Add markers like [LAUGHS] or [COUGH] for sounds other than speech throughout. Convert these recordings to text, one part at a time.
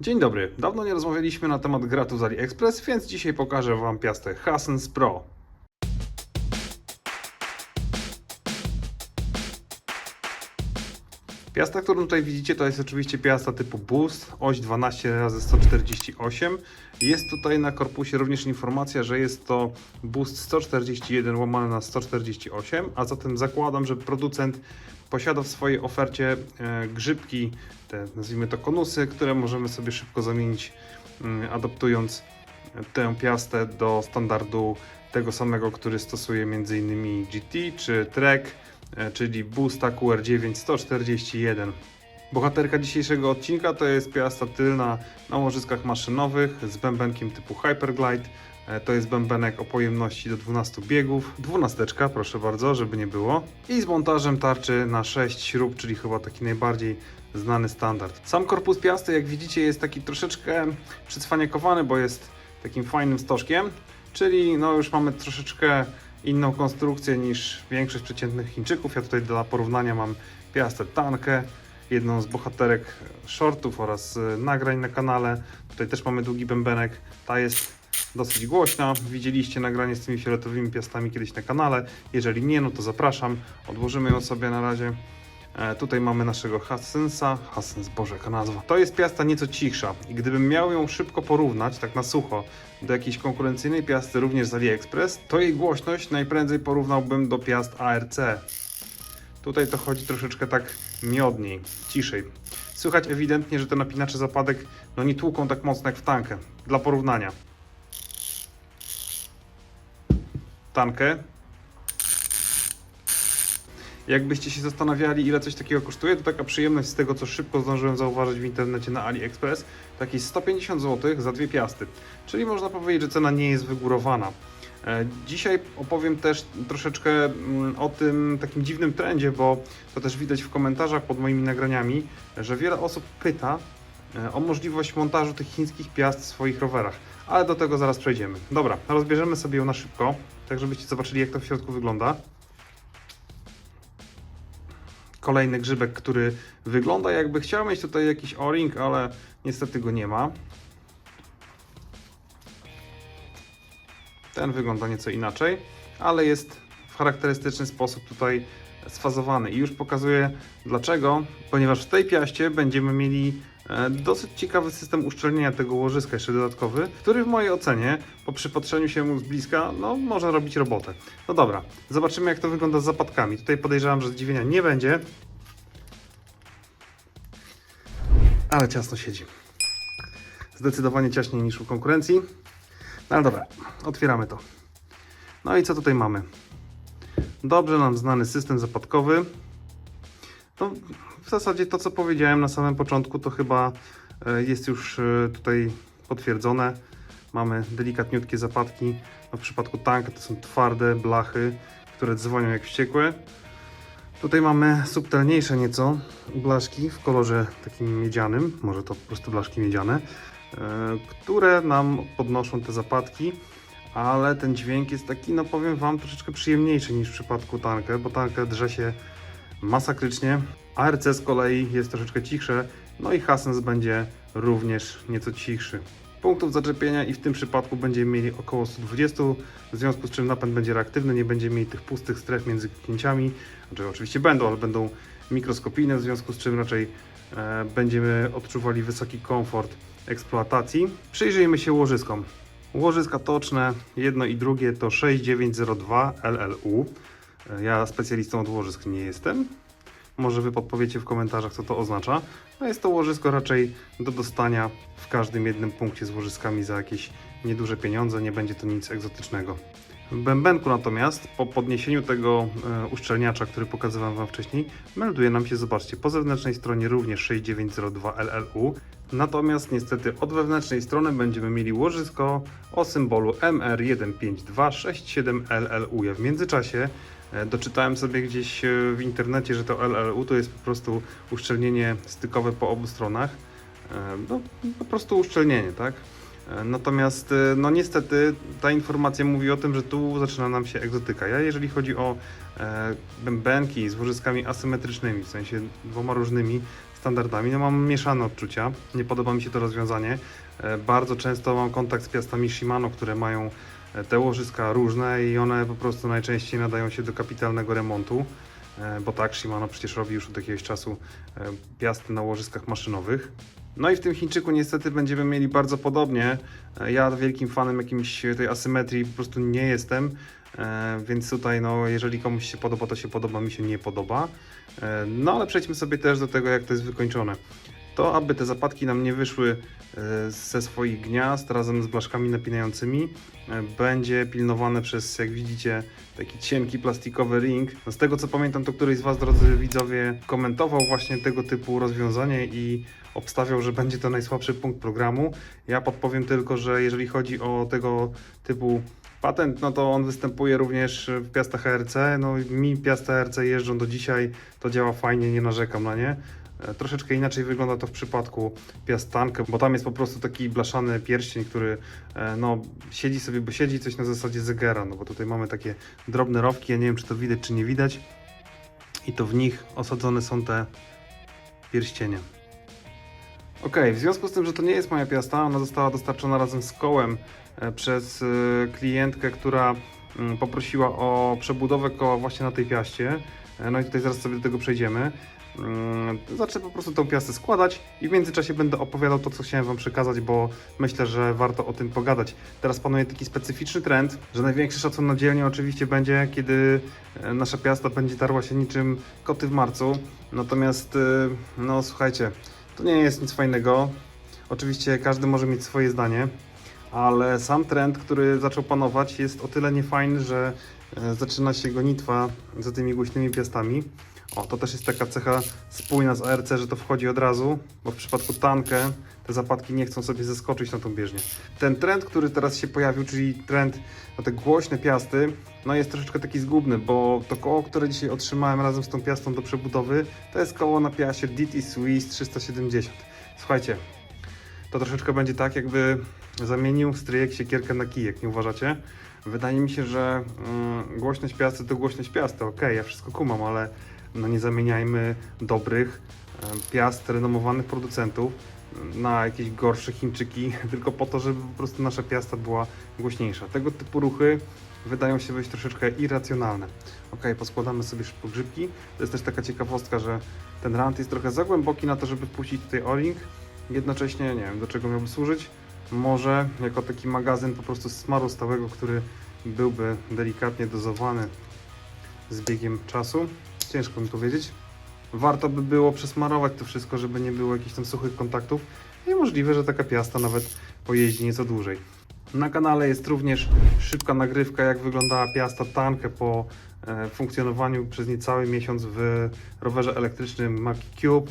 Dzień dobry. Dawno nie rozmawialiśmy na temat gratu z AliExpress, więc dzisiaj pokażę Wam piastę Hassens Pro. Piasta, którą tutaj widzicie, to jest oczywiście piasta typu Boost, oś 12 razy 148 Jest tutaj na korpusie również informacja, że jest to Boost 141 łamane na 148, a zatem zakładam, że producent posiada w swojej ofercie e, grzybki, te nazwijmy to konusy, które możemy sobie szybko zamienić, mm, adaptując tę piastę do standardu tego samego, który stosuje m.in. GT czy Trek, e, czyli Boosta QR9 141. Bohaterka dzisiejszego odcinka to jest piasta tylna na łożyskach maszynowych z bębenkiem typu Hyperglide. E, To jest bębenek o pojemności do 12 biegów. Dwunasteczka, proszę bardzo, żeby nie było. I z montażem tarczy na 6 śrub, czyli chyba taki najbardziej znany standard. Sam korpus piasty, jak widzicie, jest taki troszeczkę przycwaniakowany, bo jest takim fajnym stożkiem, czyli no już mamy troszeczkę inną konstrukcję niż większość przeciętnych Chińczyków. Ja tutaj dla porównania mam piastę tankę, jedną z bohaterek shortów oraz y, nagrań na kanale. Tutaj też mamy długi bębenek. Ta jest dosyć głośna. Widzieliście nagranie z tymi fioletowymi piastami kiedyś na kanale. Jeżeli nie, no to zapraszam. Odłożymy ją sobie na razie. E, tutaj mamy naszego Hassensa. Hassens, Boże, jaka nazwa. To jest piasta nieco cichsza. I gdybym miał ją szybko porównać, tak na sucho, do jakiejś konkurencyjnej piasty, również z AliExpress, to jej głośność najprędzej porównałbym do piast ARC. Tutaj to chodzi troszeczkę tak miodniej, ciszej. Słychać ewidentnie, że te napinacze zapadek no nie tłuką tak mocno jak w tankę. Dla porównania. Tankę. Jakbyście się zastanawiali, ile coś takiego kosztuje, to taka przyjemność z tego, co szybko zdążyłem zauważyć w internecie na AliExpress, to jakieś 150 zł za dwie piasty. Czyli można powiedzieć, że cena nie jest wygórowana. E, Dzisiaj opowiem też troszeczkę mm, o tym takim dziwnym trendzie, bo to też widać w komentarzach pod moimi nagraniami, że wiele osób pyta e, o możliwość montażu tych chińskich piast w swoich rowerach. Ale do tego zaraz przejdziemy. Dobra, rozbierzemy sobie ją na szybko, tak żebyście zobaczyli jak to w środku wygląda. Kolejny grzybek, który wygląda jakby chciał mieć tutaj jakiś o-ring, ale niestety go nie ma. Ten wygląda nieco inaczej, ale jest w charakterystyczny sposób tutaj sfazowany i już pokazuję dlaczego, ponieważ w tej piaście będziemy mieli e, dosyć ciekawy system uszczelnienia tego łożyska, jeszcze dodatkowy, który w mojej ocenie po przypatrzeniu się mu z bliska, no może robić robotę. No dobra, zobaczymy jak to wygląda z zapadkami. Tutaj podejrzewam, że zdziwienia nie będzie, ale ciasno siedzi. Zdecydowanie ciaśniej niż u konkurencji. No ale dobra, otwieramy to. No i co tutaj mamy? Dobrze nam znany system zapadkowy. No, w zasadzie to, co powiedziałem na samym początku, to chyba e, jest już e, tutaj potwierdzone. Mamy delikatniutkie zapadki. No, w przypadku tanka to są twarde blachy, które dzwonią jak wściekłe. Tutaj mamy subtelniejsze nieco blaszki w kolorze takim miedzianym, może to po prostu blaszki miedziane, e, które nam podnoszą te zapadki, ale ten dźwięk jest taki, no powiem Wam, troszeczkę przyjemniejszy niż w przypadku tankę, bo tankę drze się masakrycznie. ARC z kolei jest troszeczkę cichsze, no i Hassens będzie również nieco cichszy. Punktów zaczepienia i w tym przypadku będziemy mieli około 120, w związku z czym napęd będzie reaktywny, nie będziemy mieli tych pustych stref między kliknięciami, znaczy oczywiście będą, ale będą mikroskopijne, w związku z czym raczej e, będziemy odczuwali wysoki komfort eksploatacji. Przyjrzyjmy się łożyskom. Łożyska toczne, jedno i drugie to 6902 LLU. Ja specjalistą od łożysk nie jestem. Może Wy podpowiecie w komentarzach, co to oznacza. No jest to łożysko raczej do dostania w każdym jednym punkcie z łożyskami za jakieś nieduże pieniądze, nie będzie to nic egzotycznego. W bębenku natomiast, po podniesieniu tego e, uszczelniacza, który pokazywałem Wam wcześniej, melduje nam się, zobaczcie, po zewnętrznej stronie również 6902 LLU. Natomiast niestety od wewnętrznej strony będziemy mieli łożysko o symbolu MR15267LLU. Ja w międzyczasie e, doczytałem sobie gdzieś e, w internecie, że to LLU to jest po prostu uszczelnienie stykowe po obu stronach. No, po prostu uszczelnienie, tak? Natomiast, e, no niestety, ta informacja mówi o tym, że tu zaczyna nam się egzotyka. Ja, jeżeli chodzi o e, bębenki z łożyskami asymetrycznymi, w sensie dwoma różnymi, standardami. No mam mieszane odczucia, nie podoba mi się to rozwiązanie. E, Bardzo często mam kontakt z piastami Shimano, które mają e, te łożyska różne i one po prostu najczęściej nadają się do kapitalnego remontu. Bo tak, Shimano przecież robi już od jakiegoś czasu piasty na łożyskach maszynowych. No i w tym Chińczyku niestety będziemy mieli bardzo podobnie. E, Ja wielkim fanem jakimś tej asymetrii po prostu nie jestem, e, więc tutaj no, jeżeli komuś się podoba, to się podoba, mi się nie podoba. E, No ale przejdźmy sobie też do tego, jak to jest wykończone. To, aby te zapadki nam nie wyszły e, ze swoich gniazd razem z blaszkami napinającymi, e, będzie pilnowane przez, jak widzicie, taki cienki plastikowy ring. No z tego co pamiętam, to któryś z Was, drodzy widzowie, komentował właśnie tego typu rozwiązanie i obstawiał, że będzie to najsłabszy punkt programu. Ja podpowiem tylko, że jeżeli chodzi o tego typu patent, no to on występuje również w Piastach HRC. No mi Piasta HRC jeżdżą do dzisiaj, to działa fajnie, nie narzekam na nie. E, Troszeczkę inaczej wygląda to w przypadku Piast Tank, bo tam jest po prostu taki blaszany pierścień, który e, no, siedzi sobie, bo siedzi coś na zasadzie zegera, no bo tutaj mamy takie drobne rowki, ja nie wiem czy to widać czy nie widać i to w nich osadzone są te pierścienie. Ok, w związku z tym, że to nie jest moja piasta, ona została dostarczona razem z kołem e, przez klientkę, która poprosiła o przebudowę koła właśnie na tej piaście. E, No i tutaj zaraz sobie do tego przejdziemy. Mm, Zacznę po prostu tą piastę składać i w międzyczasie będę opowiadał to, co chciałem Wam przekazać, bo myślę, że warto o tym pogadać. Teraz panuje taki specyficzny trend, że największy szacun na dzielnie oczywiście będzie, kiedy e, nasza piasta będzie tarła się niczym koty w marcu. Natomiast, e, no słuchajcie, to nie jest nic fajnego. Oczywiście każdy może mieć swoje zdanie, ale sam trend, który zaczął panować, jest o tyle niefajny, że e, zaczyna się gonitwa za tymi głośnymi piastami. O, to też jest taka cecha spójna z ARC, że to wchodzi od razu, bo w przypadku tankę te zapadki nie chcą sobie zeskoczyć na tą bieżnię. Ten trend, który teraz się pojawił, czyli trend na te głośne piasty, no jest troszeczkę taki zgubny, bo to koło, które dzisiaj otrzymałem razem z tą piastą do przebudowy, to jest koło na piasie DT Swiss 370. Słuchajcie, to troszeczkę będzie tak, jakby zamienił stryjek siekierkę na kijek, nie uważacie? Wydaje mi się, że mm, głośność piasty to głośność piasty, okej, ja wszystko kumam, ale no nie zamieniajmy dobrych piast renomowanych producentów na jakieś gorsze Chińczyki, [LAUGHS] tylko po to, żeby po prostu nasza piasta była głośniejsza. Tego typu ruchy wydają się być troszeczkę irracjonalne. Ok, poskładamy sobie szybko grzybki. To jest też taka ciekawostka, że ten rant jest trochę za głęboki na to, żeby wpuścić tutaj o-ring. Jednocześnie nie wiem do czego miałby służyć. Może jako taki magazyn po prostu smaru stałego, który byłby delikatnie dozowany z biegiem czasu. Ciężko mi powiedzieć. Warto by było przesmarować to wszystko, żeby nie było jakichś tam suchych kontaktów i możliwe, że taka piasta nawet pojeździ nieco dłużej. Na kanale jest również szybka nagrywka, jak wyglądała piasta tankę po e, funkcjonowaniu przez niecały miesiąc w rowerze elektrycznym Maki Cube.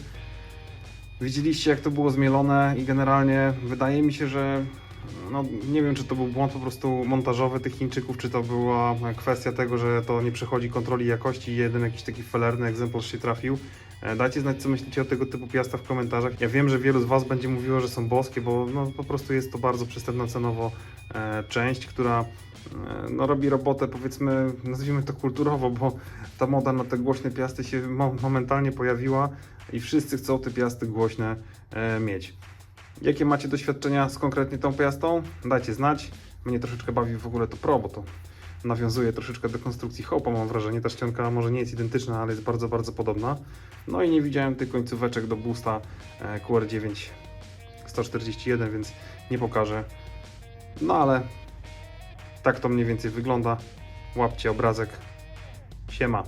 Widzieliście jak to było zmielone i generalnie wydaje mi się, że no, nie wiem czy to był błąd po prostu montażowy tych Chińczyków, czy to była kwestia tego, że to nie przechodzi kontroli jakości i jeden jakiś taki felerny egzemplarz się trafił. E, Dajcie znać co myślicie o tego typu piastach w komentarzach. Ja wiem, że wielu z Was będzie mówiło, że są boskie, bo no, po prostu jest to bardzo przystępna cenowo część, która e, no, robi robotę powiedzmy, nazwijmy to kulturowo, bo ta moda na te głośne piasty się mo- momentalnie pojawiła i wszyscy chcą te piasty głośne e, mieć. Jakie macie doświadczenia z konkretnie tą piastą? Dajcie znać. Mnie troszeczkę bawi w ogóle to Pro, bo to nawiązuje troszeczkę do konstrukcji Hope'a, mam wrażenie. Ta ścianka może nie jest identyczna, ale jest bardzo, bardzo podobna. No i nie widziałem tych końcóweczek do boosta e, QR9 141, więc nie pokażę. No ale tak to mniej więcej wygląda. Łapcie obrazek. Siema.